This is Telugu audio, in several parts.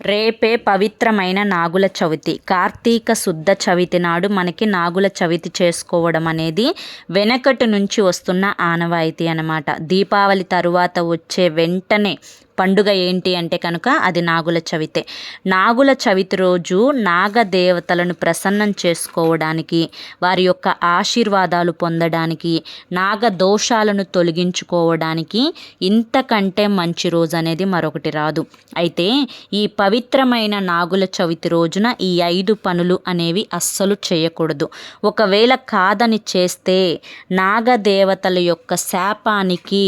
రేపే పవిత్రమైన నాగుల చవితి. కార్తీక శుద్ధ చవితి నాడు మనకి నాగుల చవితి చేసుకోవడం అనేది వెనకటి నుంచి వస్తున్న ఆనవాయితీ అనమాట దీపావళి తరువాత వచ్చే వెంటనే పండుగ ఏంటి అంటే కనుక అది నాగుల చవితే. నాగుల చవితి రోజు నాగదేవతలను ప్రసన్నం చేసుకోవడానికి వారి యొక్క ఆశీర్వాదాలు పొందడానికి నాగ దోషాలను తొలగించుకోవడానికి ఇంతకంటే మంచి రోజు అనేది మరొకటి రాదు. అయితే ఈ పవిత్రమైన నాగుల చవితి రోజున ఈ ఐదు పనులు అనేవి అస్సలు చేయకూడదు. ఒకవేళ కాదని చేస్తే నాగదేవతల యొక్క శాపానికి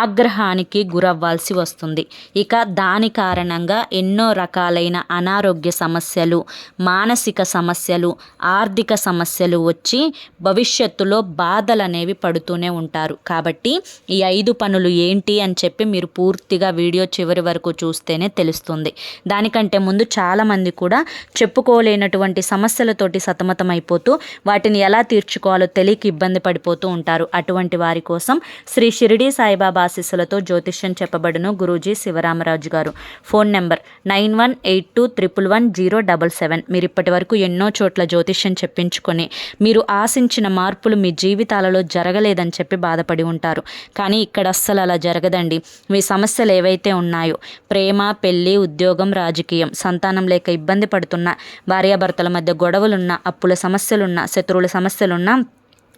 ఆగ్రహానికి గురవ్వాల్సి వస్తుంది. ఉంటుంది ఇక దాని కారణంగా ఎన్నో రకాలైన అనారోగ్య సమస్యలు మానసిక సమస్యలు ఆర్థిక సమస్యలు వచ్చి భవిష్యత్తులో బాధలు అనేవి పడుతూనే ఉంటారు. కాబట్టి ఈ ఐదు పనులు ఏంటి అని చెప్పి మీరు పూర్తిగా వీడియో చివరి వరకు చూస్తేనే తెలుస్తుంది. దానికంటే ముందు చాలామంది కూడా చెప్పుకోలేనటువంటి సమస్యలతోటి సతమతమైపోతూ వాటిని ఎలా తీర్చుకోవాలో తెలియక ఇబ్బంది పడిపోతూ ఉంటారు. అటువంటి వారి కోసం శ్రీ షిరిడి సాయిబాబా ఆశీస్సులతో జ్యోతిష్యం చెప్పబడును. గురూజీ జి శివరామరాజు గారు. Phone number nine one eight two triple one zero double seven. మీరు ఇప్పటి వరకు ఎన్నో చోట్ల జ్యోతిష్యం చెప్పించుకొని మీరు ఆశించిన మార్పులు మీ జీవితాలలో జరగలేదని చెప్పి బాధపడి ఉంటారు. కానీ ఇక్కడ అస్సలు అలా జరగదండి. మీ సమస్యలు ఏవైతే ఉన్నాయో ప్రేమ పెళ్ళి ఉద్యోగం రాజకీయం సంతానం లేక ఇబ్బంది పడుతున్న భార్యాభర్తల మధ్య గొడవలున్నా అప్పుల సమస్యలున్న శత్రువుల సమస్యలున్నా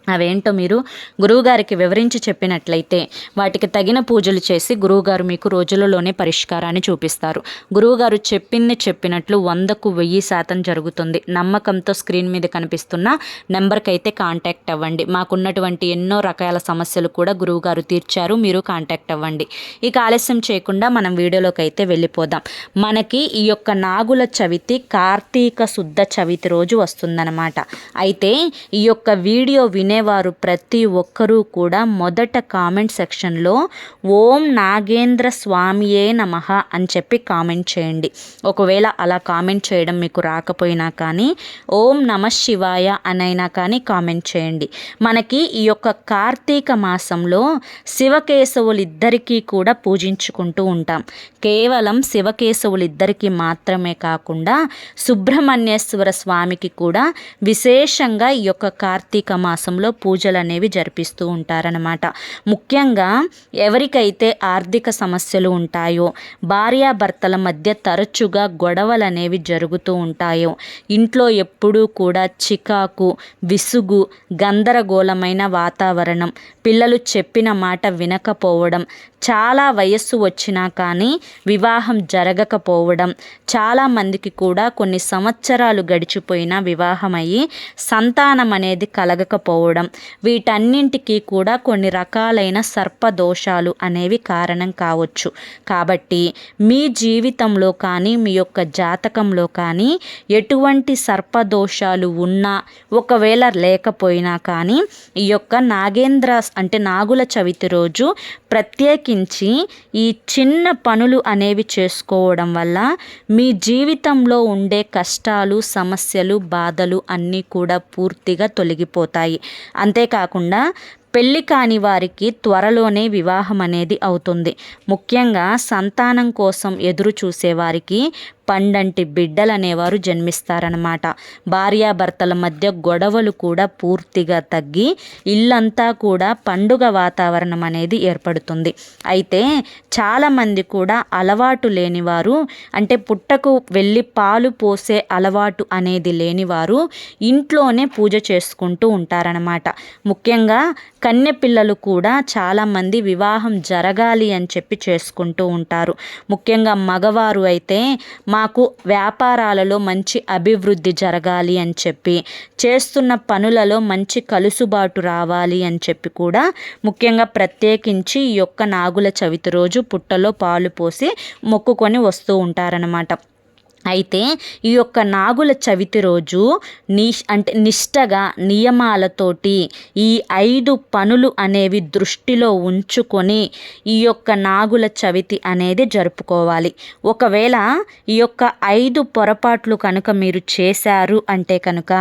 అవేంటో మీరు గురువుగారికి వివరించి చెప్పినట్లయితే వాటికి తగిన పూజలు చేసి గురువుగారు మీకు రోజులలోనే పరిష్కారాన్ని చూపిస్తారు. గురువుగారు చెప్పింది చెప్పినట్లు వందకు వెయ్యి శాతం జరుగుతుంది. నమ్మకంతో స్క్రీన్ మీద కనిపిస్తున్న నెంబర్కి అయితే కాంటాక్ట్ అవ్వండి. మాకున్నటువంటి ఎన్నో రకాల సమస్యలు కూడా గురువుగారు తీర్చారు. మీరు కాంటాక్ట్ అవ్వండి. ఇక ఆలస్యం చేయకుండా మనం వీడియోలోకి అయితే వెళ్ళిపోదాం. మనకి ఈ యొక్క నాగుల చవితి కార్తీక శుద్ధ చవితి రోజు వస్తుందన్నమాట. అయితే ఈ యొక్క వీడియో విని వినేవారు ప్రతి ఒక్కరూ కూడా మొదట కామెంట్ సెక్షన్లో ఓం నాగేంద్ర స్వామియే నమ అని చెప్పి కామెంట్ చేయండి. ఒకవేళ అలా కామెంట్ చేయడం మీకు రాకపోయినా కానీ ఓం నమ శివాయ అనైనా కానీ కామెంట్ చేయండి. మనకి ఈ యొక్క కార్తీక మాసంలో శివకేశవులిద్దరికీ కూడా పూజించుకుంటూ ఉంటాం. కేవలం శివకేశవులిద్దరికీ మాత్రమే కాకుండా సుబ్రహ్మణ్యేశ్వర స్వామికి కూడా విశేషంగా ఈ యొక్క కార్తీక మాసంలో సమయంలో పూజలు అనేవి జరిపిస్తూ ఉంటారనమాట ముఖ్యంగా ఎవరికైతే ఆర్థిక సమస్యలు ఉంటాయో భార్యాభర్తల మధ్య తరచుగా గొడవలు అనేవి జరుగుతూ ఉంటాయో ఇంట్లో ఎప్పుడూ కూడా చికాకు విసుగు గందరగోళమైన వాతావరణం పిల్లలు చెప్పిన మాట వినకపోవడం చాలా వయస్సు వచ్చినా కానీ వివాహం జరగకపోవడం చాలామందికి కూడా కొన్ని సంవత్సరాలు గడిచిపోయినా వివాహమయ్యి సంతానం అనేది కలగకపోవడం వీటన్నింటికి కూడా కొన్ని రకాలైన సర్పదోషాలు అనేవి కారణం కావచ్చు. కాబట్టి మీ జీవితంలో కానీ మీ యొక్క జాతకంలో కానీ ఎటువంటి సర్పదోషాలు ఉన్నా ఒకవేళ లేకపోయినా కానీ ఈ యొక్క నాగేంద్ర అంటే నాగుల చవితి రోజు ప్రత్యేకించి ఈ చిన్న పనులు అనేవి చేసుకోవడం వల్ల మీ జీవితంలో ఉండే కష్టాలు సమస్యలు బాధలు అన్నీ కూడా పూర్తిగా తొలగిపోతాయి. అంతేకాకుండా పెళ్ళి కాని వారికి త్వరలోనే వివాహం అనేది అవుతుంది. ముఖ్యంగా సంతానం కోసం ఎదురు చూసేవారికి పండంటి బిడ్డలు అనేవారు జన్మిస్తారనమాట భార్యాభర్తల మధ్య గొడవలు కూడా పూర్తిగా తగ్గి ఇల్లంతా కూడా పండుగ వాతావరణం అనేది ఏర్పడుతుంది. అయితే చాలామంది కూడా అలవాటు లేనివారు అంటే పుట్టకు వెళ్ళి పాలు పోసే అలవాటు అనేది లేనివారు ఇంట్లోనే పూజ చేసుకుంటూ ఉంటారనమాట ముఖ్యంగా కన్నె పిల్లలు కూడా చాలామంది వివాహం జరగాలి అని చెప్పి చేసుకుంటూ ఉంటారు. ముఖ్యంగా మగవారు అయితే మాకు వ్యాపారాలలో మంచి అభివృద్ధి జరగాలి అని చెప్పి చేస్తున్న పనులలో మంచి కలుసుబాటు రావాలి అని చెప్పి కూడా ముఖ్యంగా ప్రత్యేకించి ఈ యొక్క నాగుల చవితి రోజు పుట్టలో పాలు పోసి మొక్కుకొని వస్తూ ఉంటారనమాట అయితే ఈ యొక్క నాగుల చవితి రోజు నీ అంటే నిష్టగా నియమాలతోటి ఈ ఐదు పనులు అనేవి దృష్టిలో ఉంచుకొని ఈ యొక్క నాగుల చవితి అనేది జరుపుకోవాలి. ఒకవేళ ఈ యొక్క ఐదు పొరపాట్లు కనుక మీరు చేశారు అంటే కనుక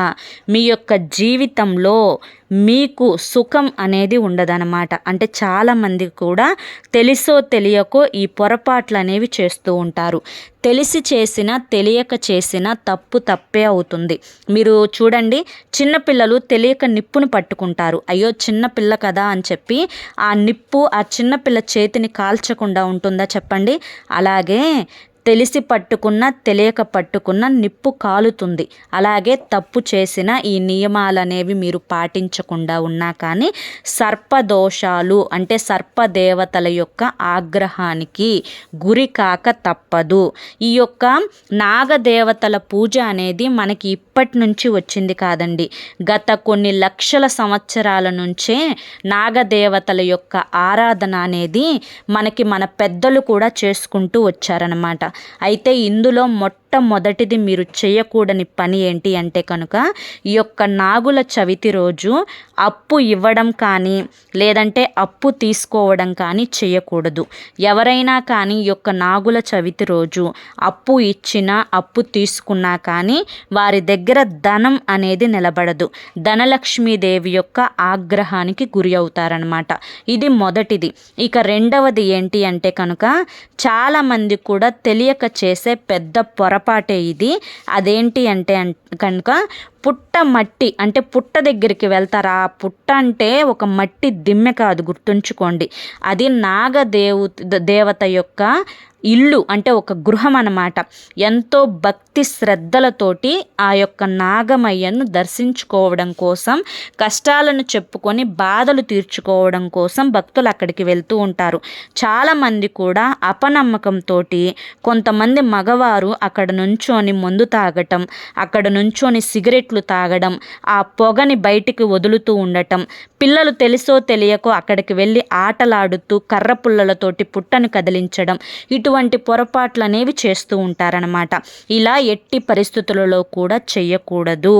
మీ యొక్క జీవితంలో మీకు సుఖం అనేది ఉండదన్నమాట. అంటే చాలామంది కూడా తెలుసో తెలియకో ఈ పొరపాట్లు అనేవి చేస్తూ ఉంటారు. తెలిసి చేసిన తెలియక చేసిన తప్పు తప్పే అవుతుంది. మీరు చూడండి చిన్నపిల్లలు తెలియక నిప్పును పట్టుకుంటారు. అయ్యో చిన్నపిల్ల కదా అని చెప్పి ఆ నిప్పు ఆ చిన్నపిల్ల చేతిని కాల్చకుండా ఉంటుందా చెప్పండి? అలాగే తెలిసి పట్టుకున్న తెలియక పట్టుకున్న నిప్పు కాలుతుంది. అలాగే తప్పు చేసిన ఈ నియమాలు అనేవి మీరు పాటించకుండా ఉన్నా కానీ సర్పదోషాలు అంటే సర్పదేవతల యొక్క ఆగ్రహానికి గురి కాక తప్పదు. ఈ యొక్క నాగదేవతల పూజ అనేది మనకి ఇప్పటి నుంచి వచ్చింది కాదండి. గత కొన్ని లక్షల సంవత్సరాల నుంచే నాగదేవతల యొక్క ఆరాధన అనేది మనకి మన పెద్దలు కూడా చేసుకుంటూ వచ్చారనమాట అయితే ఇందులో మొట్టమొదటిది మీరు చేయకూడని పని ఏంటి అంటే కనుక ఈ యొక్క నాగుల చవితి రోజు అప్పు ఇవ్వడం కానీ లేదంటే అప్పు తీసుకోవడం కానీ చేయకూడదు. ఎవరైనా కానీ ఈ యొక్క నాగుల చవితి రోజు అప్పు ఇచ్చినా అప్పు తీసుకున్నా కానీ వారి దగ్గర ధనం అనేది నిలబడదు. ధనలక్ష్మీదేవి యొక్క ఆగ్రహానికి గురి అవుతారనమాట ఇది మొదటిది. ఇక రెండవది ఏంటి అంటే కనుక చాలామంది కూడా తెలియక చేసే పెద్ద పొర పొరపాటే ఇది. అదేంటి అంటే కనుక పుట్ట మట్టి అంటే పుట్ట దగ్గరికి వెళ్తారా? ఆ పుట్ట అంటే ఒక మట్టి దిమ్మె కాదు గుర్తుంచుకోండి. అది నాగదేవు దేవత యొక్క ఇల్లు అంటే ఒక గృహం అన్నమాట. ఎంతో భక్తి శ్రద్ధలతోటి ఆ యొక్క నాగమయ్యను దర్శించుకోవడం కోసం కష్టాలను చెప్పుకొని బాధలు తీర్చుకోవడం కోసం భక్తులు అక్కడికి వెళ్తూ ఉంటారు. చాలామంది కూడా అపనమ్మకంతో కొంతమంది మగవారు అక్కడ నుంచొని మందు తాగటం అక్కడ నుంచొని సిగరెట్లు తాగడం ఆ పొగని బయటికి వదులుతూ ఉండటం పిల్లలు తెలుసో తెలియకో అక్కడికి వెళ్ళి ఆటలాడుతూ కర్ర పుల్లలతోటి పుట్టను కదిలించడం ఇటు ఇటువంటి పొరపాట్లు అనేవి చేస్తూ ఉంటారనమాట ఇలా ఎట్టి పరిస్థితులలో కూడా చేయకూడదు.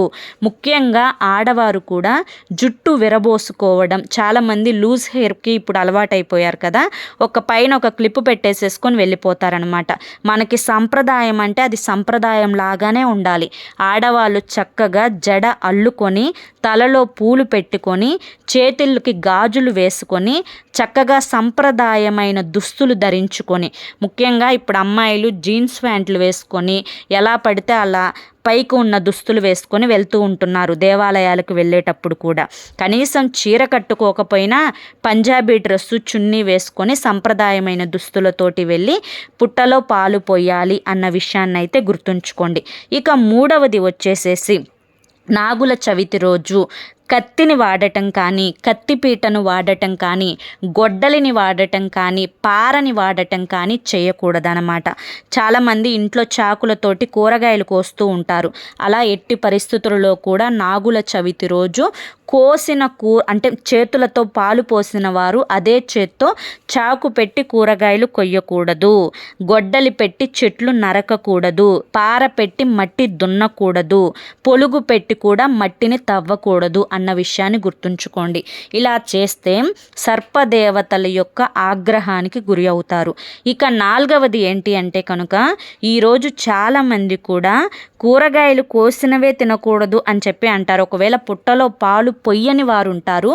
ముఖ్యంగా ఆడవారు కూడా జుట్టు విరబోసుకోవడం. చాలామంది లూజ్ హెయిర్కి ఇప్పుడు అలవాటైపోయారు కదా. ఒక పైన ఒక క్లిప్ పెట్టేసేసుకొని వెళ్ళిపోతారనమాట మనకి సంప్రదాయం అంటే అది సంప్రదాయం లాగానే ఉండాలి. ఆడవాళ్ళు చక్కగా జడ అల్లుకొని తలలో పూలు పెట్టుకొని చేతులకి గాజులు వేసుకొని చక్కగా సంప్రదాయమైన దుస్తులు ధరించుకొని ముఖ్యంగా ఇప్పుడు అమ్మాయిలు జీన్స్ ప్యాంట్లు వేసుకొని ఎలా పడితే అలా పైకి ఉన్న దుస్తులు వేసుకొని వెళ్తూ ఉంటున్నారు దేవాలయాలకు వెళ్ళేటప్పుడు కూడా. కనీసం చీర కట్టుకోకపోయినా పంజాబీ డ్రెస్సు చున్నీ వేసుకొని సంప్రదాయమైన దుస్తులతోటి వెళ్ళి పుట్టలో పాలు పోయాలి అన్న విషయాన్ని అయితే గుర్తుంచుకోండి. ఇక మూడవది వచ్చేసేసి నాగుల చవితి రోజు కత్తిని వాడటం కానీ కత్తిపీటను వాడటం కానీ గొడ్డలిని వాడటం కానీ పారని వాడటం కానీ చేయకూడదనమాట చాలామంది ఇంట్లో చాకులతోటి కూరగాయలు కోస్తూ ఉంటారు. అలా ఎట్టి పరిస్థితులలో కూడా నాగుల చవితి రోజు కోసిన కూ అంటే చేతులతో పాలు పోసిన వారు అదే చేత్తో చాకు పెట్టి కూరగాయలు కొయ్యకూడదు. గొడ్డలి పెట్టి చెట్లు నరకకూడదు. పార పెట్టి మట్టి దున్నకూడదు. పొలుగు పెట్టి కూడా మట్టిని తవ్వకూడదు అన్న విషయాన్ని గుర్తుంచుకోండి. ఇలా చేస్తే సర్పదేవతల యొక్క ఆగ్రహానికి గురి అవుతారు. ఇక నాలుగవది ఏంటి అంటే కనుక ఈరోజు చాలామంది కూడా కూరగాయలు కోసినవే తినకూడదు అని చెప్పి అంటారు. ఒకవేళ పుట్టలో పాలు పొయ్యని వారు ఉంటారు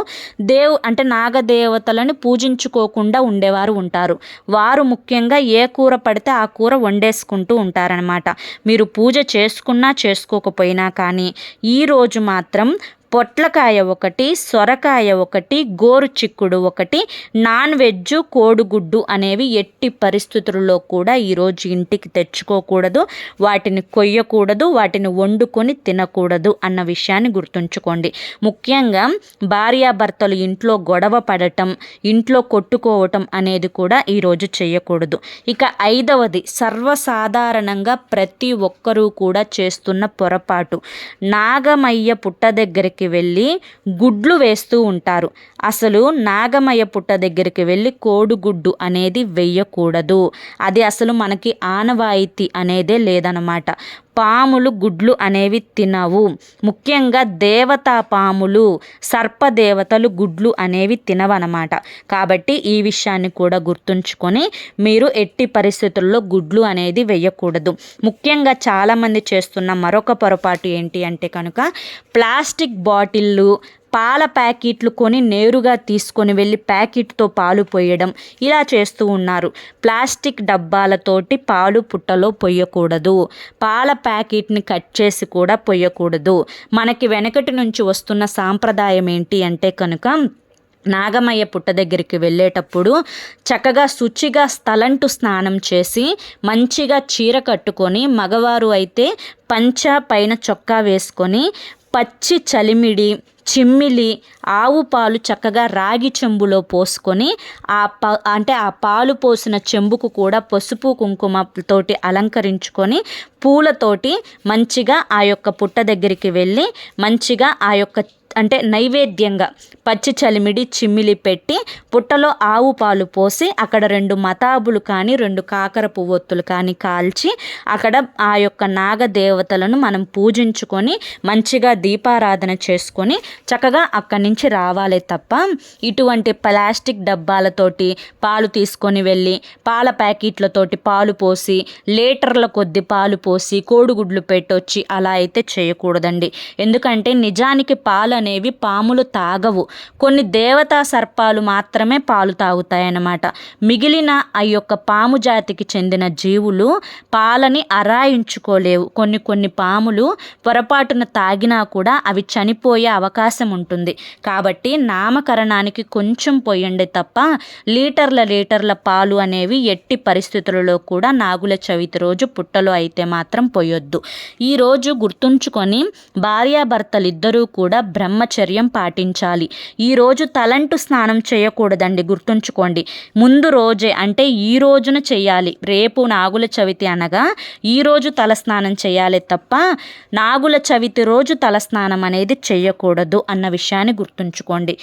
దేవు అంటే నాగదేవతలను పూజించుకోకుండా ఉండేవారు ఉంటారు. వారు ముఖ్యంగా ఏ కూర పడితే ఆ కూర వండేసుకుంటూ ఉంటారనమాట మీరు పూజ చేసుకున్నా చేసుకోకపోయినా కానీ ఈరోజు మాత్రం పొట్లకాయ ఒకటి సొరకాయ ఒకటి గోరు చిక్కుడు ఒకటి నాన్ వెజ్ కోడిగుడ్డు అనేవి ఎట్టి పరిస్థితుల్లో కూడా ఈరోజు ఇంటికి తెచ్చుకోకూడదు వాటిని కొయ్యకూడదు వాటిని వండుకొని తినకూడదు అన్న విషయాన్ని గుర్తుంచుకోండి. ముఖ్యంగా భార్యాభర్తలు ఇంట్లో గొడవ పడటం ఇంట్లో కొట్టుకోవటం అనేది కూడా ఈరోజు చేయకూడదు. ఇక ఐదవది సర్వసాధారణంగా ప్రతి ఒక్కరూ కూడా చేస్తున్న పొరపాటు. నాగమయ్య పుట్ట దగ్గరికి దగ్గరికి వెళ్ళి గుడ్లు వేస్తూ ఉంటారు. అసలు నాగమయ్య పుట్ట దగ్గరికి వెళ్ళి కోడిగుడ్డు అనేది వెయ్యకూడదు అది అసలు మనకి ఆనవాయితీ అనేదే లేదనమాట. పాములు గుడ్లు అనేవి తినవు. ముఖ్యంగా దేవతా పాములు సర్పదేవతలు గుడ్లు అనేవి తినవన్నమాట కాబట్టి ఈ విషయాన్ని కూడా గుర్తుంచుకొని మీరు ఎట్టి పరిస్థితుల్లో గుడ్లు అనేది వేయకూడదు. ముఖ్యంగా చాలామంది చేస్తున్న మరొక పొరపాటు ఏంటి అంటే కనుక ప్లాస్టిక్ బాటిళ్ళు పాల ప్యాకెట్లు కొని నేరుగా తీసుకొని వెళ్ళి ప్యాకెట్తో పాలు పోయడం ఇలా చేస్తూ ఉన్నారు. ప్లాస్టిక్ డబ్బాలతోటి పాలు పుట్టలో పొయ్యకూడదు పాల ప్యాకెట్ని కట్ చేసి కూడా పొయ్యకూడదు మనకి వెనకటి నుంచి వస్తున్న సాంప్రదాయం ఏంటి అంటే కనుక నాగమయ్య పుట్ట దగ్గరికి వెళ్ళేటప్పుడు చక్కగా శుచిగా స్థలంటు స్నానం చేసి మంచిగా చీర కట్టుకొని మగవారు అయితే పంచ పైన చొక్కా వేసుకొని పచ్చి చలిమిడి చిమ్మిలి ఆవు పాలు చక్కగా రాగి చెంబులో పోసుకొని ఆ ప అంటే ఆ పాలు పోసిన చెంబుకు కూడా పసుపు కుంకుమతోటి అలంకరించుకొని పూలతోటి మంచిగా ఆ యొక్క పుట్ట దగ్గరికి వెళ్ళి మంచిగా ఆ యొక్క అంటే నైవేద్యంగా పచ్చి చలిమిడి చిమ్మిలి పెట్టి పుట్టలో ఆవు పాలు పోసి అక్కడ రెండు మతాబులు కానీ రెండు కాకర పువ్వొత్తులు కానీ కాల్చి అక్కడ ఆ యొక్క నాగదేవతలను మనం పూజించుకొని మంచిగా దీపారాధన చేసుకొని చక్కగా అక్కడి నుంచి రావాలి తప్ప ఇటువంటి ప్లాస్టిక్ డబ్బాలతోటి పాలు తీసుకొని వెళ్ళి పాల ప్యాకెట్లతోటి పాలు పోసి లీటర్ల కొద్ది పాలు పోసి కోడిగుడ్లు పెట్టొచ్చి అలా అయితే చేయకూడదండి. ఎందుకంటే నిజానికి పాలు అనేవి పాములు తాగవు. కొన్ని దేవతా సర్పాలు మాత్రమే పాలు తాగుతాయన్నమాట. మిగిలిన ఆ యొక్క పాము జాతికి చెందిన జీవులు పాలని అరాయించుకోలేవు. కొన్ని కొన్ని పాములు పొరపాటున తాగినా కూడా అవి చనిపోయే అవకాశం ఉంటుంది. కాబట్టి నామకరణానికి కొంచెం పోయండి తప్ప లీటర్ల లీటర్ల పాలు అనేవి ఎట్టి పరిస్థితులలో కూడా నాగుల చవితి రోజు పుట్టలో అయితే మాత్రం పోయొద్దు. ఈరోజు గుర్తుంచుకొని భార్యాభర్తలు ఇద్దరూ కూడా బ్రహ్మచర్యం పాటించాలి. ఈరోజు తలంటు స్నానం చేయకూడదండి గుర్తుంచుకోండి. ముందు రోజే అంటే ఈ రోజున చేయాలి. రేపు నాగుల చవితి అనగా ఈరోజు తలస్నానం చేయాలి తప్ప నాగుల చవితి రోజు తలస్నానం అనేది చేయకూడదు అన్న విషయాన్ని గుర్తుంచుకోండి.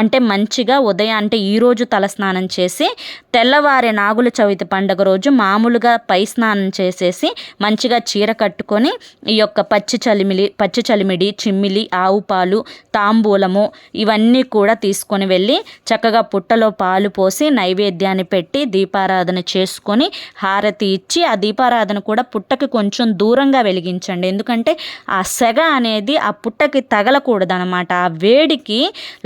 అంటే మంచిగా ఉదయం అంటే ఈరోజు తలస్నానం చేసి తెల్లవారే నాగుల చవితి పండుగ రోజు మామూలుగా పై స్నానం చేసేసి మంచిగా చీర కట్టుకొని ఈ యొక్క పచ్చి చలిమిలి పచ్చి చలిమిడి చిమ్మిలి ఆవు పాలు తాంబూలము ఇవన్నీ కూడా తీసుకొని వెళ్ళి చక్కగా పుట్టలో పాలు పోసి నైవేద్యాన్ని పెట్టి దీపారాధన చేసుకొని హారతి ఇచ్చి ఆ దీపారాధన కూడా పుట్టకి కొంచెం దూరంగా వెలిగించండి. ఎందుకంటే ఆ సెగ అనేది ఆ పుట్టకి తగలకూడదు అనమాట ఆ వేడికి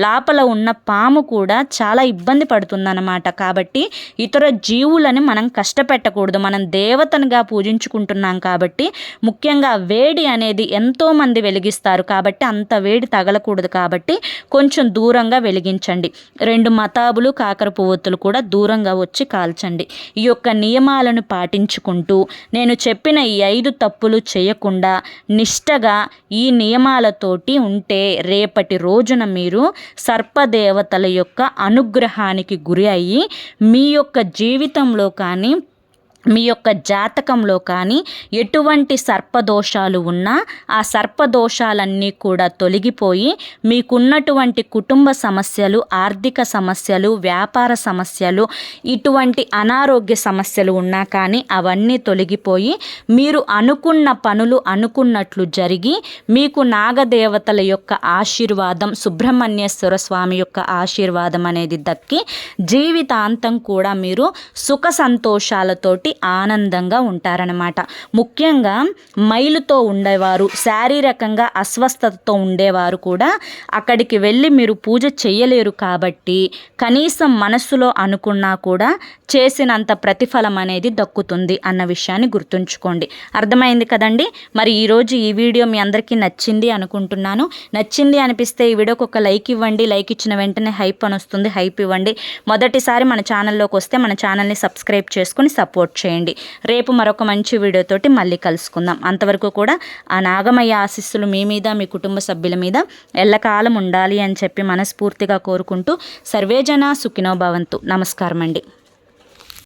లోపల ఉన్న పాము కూడా చాలా ఇబ్బంది పడుతుందన్నమాట. కాబట్టి ఇతర జీవులని మనం కష్టపెట్టకూడదు. మనం దేవతనుగా పూజించుకుంటున్నాం కాబట్టి ముఖ్యంగా వేడి అనేది ఎంతోమంది వెలిగిస్తారు కాబట్టి అంత వేడి తగలకూడదు కాబట్టి కొంచెం దూరంగా వెలిగించండి. రెండు మతాబులు కాకర పువ్వొత్తులు కూడా దూరంగా వచ్చి కాల్చండి. ఈ యొక్క నియమాలను పాటించుకుంటూ నేను చెప్పిన ఈ ఐదు తప్పులు చేయకుండా నిష్టగా ఈ నియమాలతోటి ఉంటే రేపటి రోజున మీరు సర్పదేవతల యొక్క అనుగ్రహానికి గురి అయ్యి మీ యొక్క జీవితంలో కానీ మీ యొక్క జాతకంలో కానీ ఎటువంటి సర్పదోషాలు ఉన్నా ఆ సర్పదోషాలన్నీ కూడా తొలగిపోయి మీకున్నటువంటి కుటుంబ సమస్యలు ఆర్థిక సమస్యలు వ్యాపార సమస్యలు ఇటువంటి అనారోగ్య సమస్యలు ఉన్నా కానీ అవన్నీ తొలగిపోయి మీరు అనుకున్న పనులు అనుకున్నట్లు జరిగి మీకు నాగదేవతల యొక్క ఆశీర్వాదం సుబ్రహ్మణ్యేశ్వర స్వామి యొక్క ఆశీర్వాదం అనేది దక్కి జీవితాంతం కూడా మీరు సుఖ సంతోషాలతోటి ఆనందంగా ఉంటారనమాట ముఖ్యంగా మైలుతో ఉండేవారు శారీరకంగా అస్వస్థతతో ఉండేవారు కూడా అక్కడికి వెళ్ళి మీరు పూజ చేయలేరు కాబట్టి కనీసం మనస్సులో అనుకున్నా కూడా చేసినంత ప్రతిఫలం అనేది దక్కుతుంది అన్న విషయాన్ని గుర్తుంచుకోండి. అర్థమైంది కదండి? మరి ఈరోజు ఈ వీడియో మీ అందరికీ నచ్చింది అనుకుంటున్నాను. నచ్చింది అనిపిస్తే ఈ వీడియోకి ఒక లైక్ ఇవ్వండి. లైక్ ఇచ్చిన వెంటనే హైప్ అని వస్తుంది. హైప్ ఇవ్వండి. మొదటిసారి మన ఛానల్లోకి వస్తే మన ఛానల్ని సబ్స్క్రైబ్ చేసుకుని సపోర్ట్ చేయండి. చేయండి. రేపు మరొక మంచి వీడియోతోటి మళ్ళీ కలుసుకుందాం. అంతవరకు కూడా ఆ నాగమయ్య ఆశీస్సులు మీ మీద మీ కుటుంబ సభ్యుల మీద ఎల్లకాలం ఉండాలి అని చెప్పి మనస్ఫూర్తిగా కోరుకుంటూ సర్వేజన సుఖినో భవంతు. నమస్కారం అండి